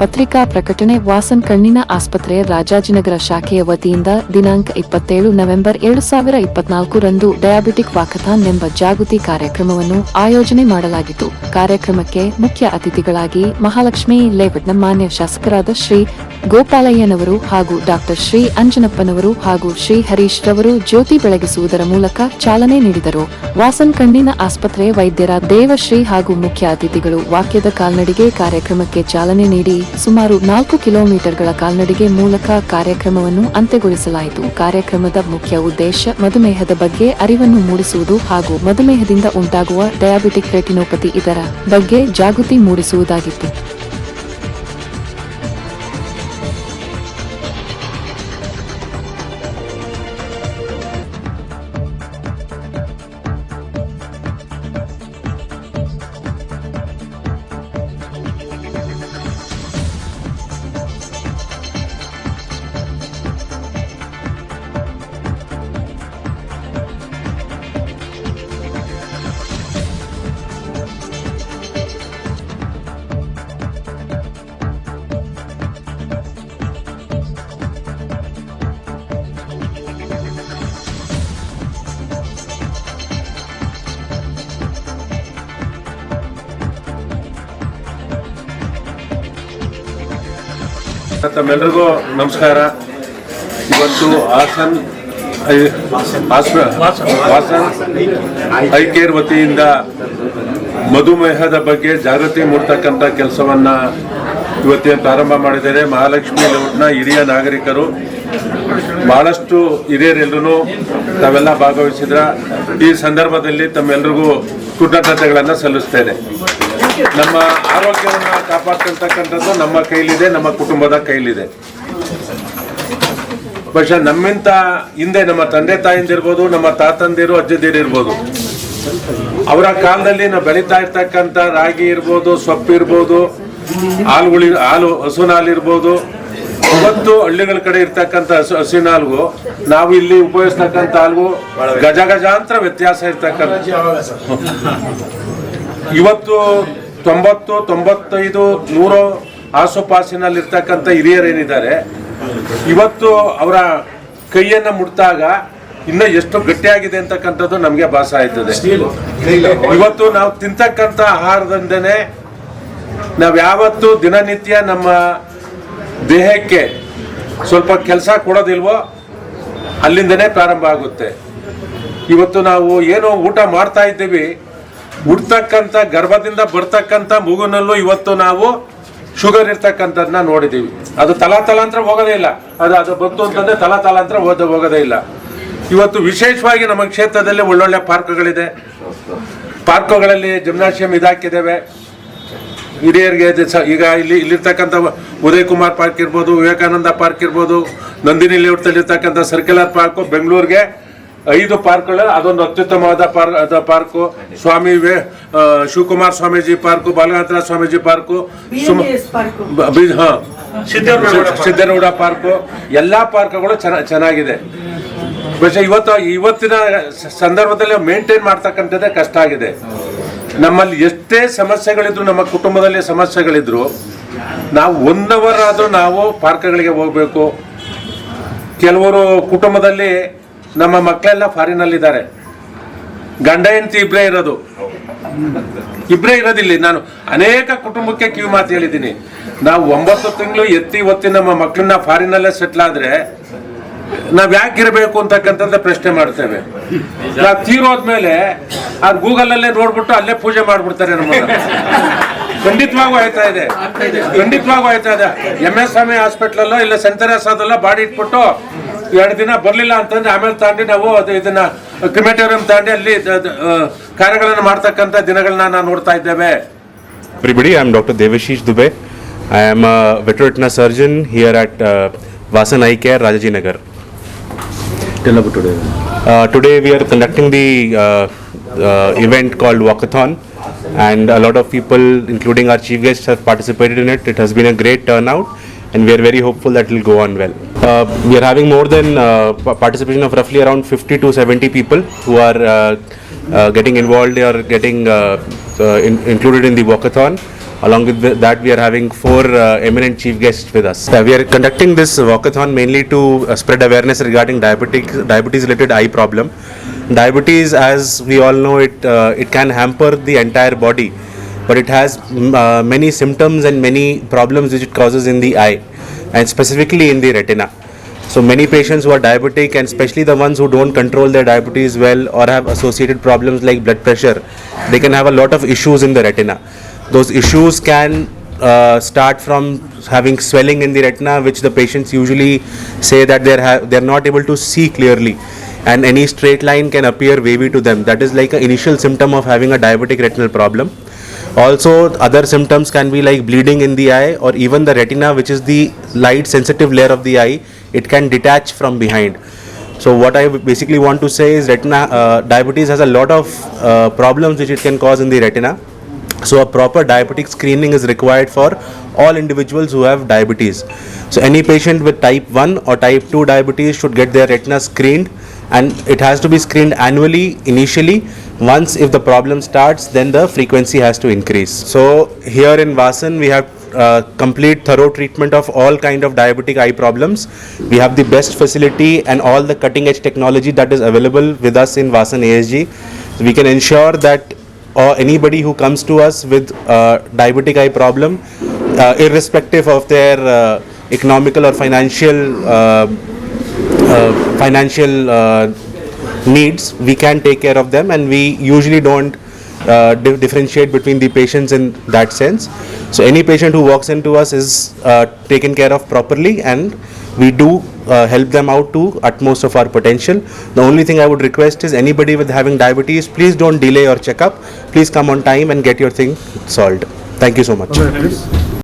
ಪತ್ರಿಕಾ ಪ್ರಕಟಣೆ ವಾಸನ್ ಕಣ್ಣಿನ ಆಸ್ಪತ್ರೆಯ ರಾಜಾಜಿನಗರ ಶಾಖೆಯ ವತಿಯಿಂದ ದಿನಾಂಕ ಇಪ್ಪತ್ತೇಳು ನವೆಂಬರ್ ಎರಡು ಸಾವಿರ ಇಪ್ಪತ್ನಾಲ್ಕು ರಂದು ಡಯಾಬಿಟಿಕ್ ವಾಕಥಾನ್ ಎಂಬ ಜಾಗೃತಿ ಕಾರ್ಯಕ್ರಮವನ್ನು ಆಯೋಜನೆ ಮಾಡಲಾಗಿತ್ತು. ಕಾರ್ಯಕ್ರಮಕ್ಕೆ ಮುಖ್ಯ ಅತಿಥಿಗಳಾಗಿ ಮಹಾಲಕ್ಷ್ಮಿ ಲೇಔಟ್ನ ಮಾನ್ಯ ಶಾಸಕರಾದ ಶ್ರೀ ಗೋಪಾಲಯ್ಯನವರು ಹಾಗೂ ಡಾಕ್ಟರ್ ಶ್ರೀ ಅಂಜನಪ್ಪನವರು ಹಾಗೂ ಶ್ರೀ ಹರೀಶ್ ರವರು ಜ್ಯೋತಿ ಬೆಳಗಿಸುವುದರ ಮೂಲಕ ಚಾಲನೆ ನೀಡಿದರು. ವಾಸನ್ ಕಣ್ಣಿನ ಆಸ್ಪತ್ರೆ ವೈದ್ಯರ ದೇವಶ್ರೀ ಹಾಗೂ ಮುಖ್ಯ ಅತಿಥಿಗಳು ವಾಕ್ಯದ ಕಾಲ್ನಡಿಗೆ ಕಾರ್ಯಕ್ರಮಕ್ಕೆ ಚಾಲನೆ ನೀಡಿ ಸುಮಾರು ನಾಲ್ಕು ಕಿಲೋಮೀಟರ್ಗಳ ಕಾಲ್ನಡಿಗೆ ಮೂಲಕ ಕಾರ್ಯಕ್ರಮವನ್ನು ಅಂತ್ಯಗೊಳಿಸಲಾಯಿತು. ಕಾರ್ಯಕ್ರಮದ ಮುಖ್ಯ ಉದ್ದೇಶ ಮಧುಮೇಹದ ಬಗ್ಗೆ ಅರಿವನ್ನು ಮೂಡಿಸುವುದು ಹಾಗೂ ಮಧುಮೇಹದಿಂದ ಉಂಟಾಗುವ ಡಯಾಬಿಟಿಕ್ ರೆಟಿನೋಪತಿ ಇದರ ಬಗ್ಗೆ ಜಾಗೃತಿ ಮೂಡಿಸುವುದಾಗಿತ್ತು. ತಮ್ಮೆಲ್ಲರಿಗೂ ನಮಸ್ಕಾರ. ಇವತ್ತು ಹಾಸನ್ ಹಾಸನ್ ಐ ಕೇರ್ ವತಿಯಿಂದ ಮಧುಮೇಹದ ಬಗ್ಗೆ ಜಾಗೃತಿ ಮೂಡ್ತಕ್ಕಂಥ ಕೆಲಸವನ್ನ ಇವತ್ತೇ ಪ್ರಾರಂಭ ಮಾಡಿದ್ದಾರೆ. ಮಹಾಲಕ್ಷ್ಮಿ ಲೋಟ್ನ ಹಿರಿಯ ನಾಗರಿಕರು. ಬಹಳಷ್ಟು ಹಿರಿಯರೆಲ್ಲರೂ ತಾವೆಲ್ಲ ಭಾಗವಹಿಸಿದ್ರ. ಈ ಸಂದರ್ಭದಲ್ಲಿ ತಮ್ಮೆಲ್ಲರಿಗೂ ಕೃತಜ್ಞತೆಗಳನ್ನು ಸಲ್ಲಿಸ್ತೇನೆ. ನಮ್ಮ ಆರೋಗ್ಯವನ್ನು ಕಾಪಾಡ್ತಿರ್ತಕ್ಕಂಥದ್ದು ನಮ್ಮ ಕೈಲಿದೆ ನಮ್ಮ ಕುಟುಂಬದ ಕೈಲಿದೆ. ಬಹುಶಃ ನಮ್ಮಿಂತ ಹಿಂದೆ ನಮ್ಮ ತಂದೆ ತಾಯಿಂದಿರ್ಬೋದು ನಮ್ಮ ತಾತಂದಿರು ಅಜ್ಜದಿರಿರ್ಬೋದು ಅವರ ಕಾಲದಲ್ಲಿ ನಾವು ಬೆಳೀತಾ ಇರ್ತಕ್ಕಂಥ ರಾಗಿ ಇರ್ಬೋದು ಸೊಪ್ಪು ಇರ್ಬೋದು ಹಾಲುಗುಳಿ ಹಾಲು ಹಸುವಿನ ಹಾಲು ಇರ್ಬೋದು ಇವತ್ತು ಹಳ್ಳಿಗಳ ಕಡೆ ಇರ್ತಕ್ಕಂಥ ಹಸು ಹಸುವಿನ ಹಾಲು ನಾವು ಇಲ್ಲಿ ಉಪಯೋಗಿಸ್ತಕ್ಕಂಥ ಹಾಲು ಗಜ ಗಜಾಂತರ ವ್ಯತ್ಯಾಸ ಇರ್ತಕ್ಕಂಥ ಇವತ್ತು ತೊಂಬತ್ತು, ತೊಂಬತ್ತೈದು, ನೂರು ಆಸುಪಾಸಿನಲ್ಲಿ ಇರ್ತಕ್ಕಂಥ ಹಿರಿಯರೇನಿದ್ದಾರೆ, ಇವತ್ತು ಅವರ ಕೈಯನ್ನು ಮುಟ್ಟಾಗ ಇನ್ನ ಎಷ್ಟು ಗಟ್ಟಿಯಾಗಿದೆ ಅಂತಕ್ಕಂಥದ್ದು ನಮಗೆ ಭಾಸ ಆಯ್ತದೆ ಇವತ್ತು ನಾವು ತಿಂತಕ್ಕಂಥ ಆಹಾರದಿಂದನೇ ನಾವು ಯಾವತ್ತು ದಿನನಿತ್ಯ ನಮ್ಮ ದೇಹಕ್ಕೆ ಸ್ವಲ್ಪ ಕೆಲಸ ಕೊಡೋದಿಲ್ವೋ ಅಲ್ಲಿಂದನೇ ಪ್ರಾರಂಭ ಆಗುತ್ತೆ. ಇವತ್ತು ನಾವು ಏನು ಊಟ ಮಾಡ್ತಾ ಇದ್ದೀವಿ ಹುಡ್ತಕ್ಕಂಥ, ಗರ್ಭದಿಂದ ಬರ್ತಕ್ಕಂಥ ಮಗುನಲ್ಲೂ ಇವತ್ತು ನಾವು ಶುಗರ್ ಇರ್ತಕ್ಕಂಥದ್ದನ್ನ ನೋಡಿದ್ದೀವಿ ಅದು ತಲಾ ತಲಾಂತರ ಹೋಗೋದೇ ಇಲ್ಲ. ಅದು ಅದು ಬಂತು ಅಂತಂದ್ರೆ ತಲಾ ತಲಾಂತರ ಹೋದ ಹೋಗೋದೇ ಇಲ್ಲ. ಇವತ್ತು ವಿಶೇಷವಾಗಿ ನಮ್ಮ ಕ್ಷೇತ್ರದಲ್ಲಿ ಒಳ್ಳೊಳ್ಳೆ ಪಾರ್ಕ್ಗಳಿದೆ. ಪಾರ್ಕ್ಗಳಲ್ಲಿ ಜಿಮ್ನಾಶಿಯಂ ಇದಾಕಿದ್ದೇವೆ. ಹಿರಿಯರಿಗೆ ಈಗ ಇಲ್ಲಿ, ಇಲ್ಲಿರ್ತಕ್ಕಂಥ ಉದಯ್ ಕುಮಾರ್ ಪಾರ್ಕ್ ಇರ್ಬೋದು, ವಿವೇಕಾನಂದ ಪಾರ್ಕ್ ಇರ್ಬೋದು, ನಂದಿನಿ ಲೇಔಟ್ದಲ್ಲಿರ್ತಕ್ಕಂಥ ಸರ್ಕ್ಯುಲರ್ ಪಾರ್ಕು ಬೆಂಗಳೂರಿಗೆ ಐದು ಪಾರ್ಕ್ಗಳ ಅದೊಂದು ಅತ್ಯುತ್ತಮವಾದ park park. Swami way Shivakumar Swamiji park Balagandhara Swamiji park Siddenagowda park. ಎಲ್ಲಾ ಪಾರ್ಕ್ಗಳು ಚೆನ್ನಾಗಿದೆ. ಇವತ್ತು ಇವತ್ತಿನ ಸಂದರ್ಭದಲ್ಲಿ ಮೇಂಟೈನ್ ಮಾಡ್ತಕ್ಕಂಥದ್ದೇ ಕಷ್ಟ ಆಗಿದೆ. ನಮ್ಮಲ್ಲಿ ಎಷ್ಟೇ ಸಮಸ್ಯೆಗಳಿದ್ರು ನಮ್ಮ ಕುಟುಂಬದಲ್ಲಿ ಸಮಸ್ಯೆಗಳಿದ್ರು ನಾವು ಒನ್ ಅವರ್ ನಾವು ಪಾರ್ಕ್ಗಳಿಗೆ ಹೋಗ್ಬೇಕು. ಕೆಲವರು ಕುಟುಂಬದಲ್ಲಿ ನಮ್ಮ ಮಕ್ಕಳೆಲ್ಲ ಫಾರಿನಲ್ಲಿದ್ದಾರೆ. ಗಂಡ, ಹೆಂಡತಿ ಇಬ್ಬರೇ ಇರೋದು. ಇಬ್ಬರೇ ಇರೋದಿಲ್ಲ. ನಾನು ಅನೇಕ ಕುಟುಂಬಕ್ಕೆ ಕಿವಿ ಮಾತು ಹೇಳಿದ್ದೀನಿ. ನಾವು ಒಂಬತ್ತು ತಿಂಗಳು ಎತ್ತಿ ಒತ್ತಿ ನಮ್ಮ ಮಕ್ಕಳನ್ನ ಫಾರಿನಲ್ಲೇ ಸೆಟ್ಲ್ ಆದ್ರೆ ನಾವು ಯಾಕೆ ಇರಬೇಕು ಅಂತಕ್ಕಂಥದ್ದು ಪ್ರಶ್ನೆ ಮಾಡ್ತೇವೆ. ನಾವು ತೀರೋದ್ಮೇಲೆ ಆ ಗೂಗಲ್ ಅಲ್ಲೇ ನೋಡ್ಬಿಟ್ಟು ಅಲ್ಲೇ ಪೂಜೆ ಮಾಡ್ಬಿಡ್ತಾರೆ ನಮ್ಮ ಖಂಡಿತವಾಗೂ ಆಯ್ತಾ ಇದೆ. ಖಂಡಿತವಾಗೂ ಆಯ್ತಾ ಇದೆ. ಎಂ ಎಸ್ ಸ್ವಾಮಿ ಹಾಸ್ಪಿಟ್ಲಲ್ಲೋ ಇಲ್ಲ ಸೆಂಟ್ ಅದಲ್ಲೋ ಬಾಡಿ ಇಟ್ಬಿಟ್ಟು ಎರಡು ದಿನ ಬರಲಿಲ್ಲ ಅಂತಂದ್ರೆ ಆಮೇಲೆ ತಾಂಡಿ ನಾವು ಅದು ಇದನ್ನ ಕ್ರಿಮೇಟೋರಿಯಂ ತಾಂಡಿ ಅಲ್ಲಿ ಕಾರ್ಯಗಳನ್ನು ಮಾಡ್ತಕ್ಕಂಥ ದಿನಗಳನ್ನ ನಾವು ನೋಡ್ತಾ ಇದ್ದೇವೆ. I am doctor Devashish Dubey I am vitreoretinal surgeon here at Vasan I care Rajajinagar today we are conducting the event called walkathon and a lot of people including our chief guest her participated in it it has been a great turn out and we are very hopeful that it will go on well. Uh, we are having more than uh, participation of roughly around 50 to 70 people who are uh, uh, getting involved or getting uh, uh, in- included in the walkathon. Along with th- that, we are having four uh, eminent chief guests with us. Uh, we are conducting this walkathon mainly to uh, spread awareness regarding diabetic, diabetes-related eye problem. Diabetes, as we all know, it uh, it can hamper the entire body, but it has mm, uh, many symptoms and many problems which it causes in the eye, and specifically in the retina. So many patients who are diabetic and especially the ones who don't control their diabetes well or have associated problems like blood pressure, they can have a lot of issues in the retina. Those issues can uh, start from having swelling in the retina, which the patients usually say that they're ha- they're not able to see clearly, and any straight line can appear wavy to them. That is like an initial symptom of having a diabetic retinal problem. Also, other symptoms can be like bleeding in the eye or even the retina, which is the light sensitive layer of the eye, it can detach from behind. So, what I basically want to say is retina uh, diabetes has a lot of uh, problems which it can cause in the retina. So, a proper diabetic screening is required for all individuals who have diabetes. So, any patient with type 1 or type 2 diabetes should get their retina screened and it has to be screened annually initially. Once if the problem starts, then the frequency has to increase. So, here in Vasan, we have uh, complete thorough treatment of all kind of diabetic eye problems. We have the best facility and all the cutting edge technology that is available with us in Vasan ASG. So we can ensure that or anybody who comes to us with uh, diabetic eye problem, uh, irrespective of their uh, economical or financial uh, uh, financial uh, needs, we can take care of them, and we usually don't uh, di- differentiate between the patients in that sense. So any patient who walks into us is uh, taken care of properly, and we do uh, help them out to utmost of our potential. The only thing I would request is anybody with having diabetes, please don't delay your checkup. Please come on time and get your thing solved. Thank you so much.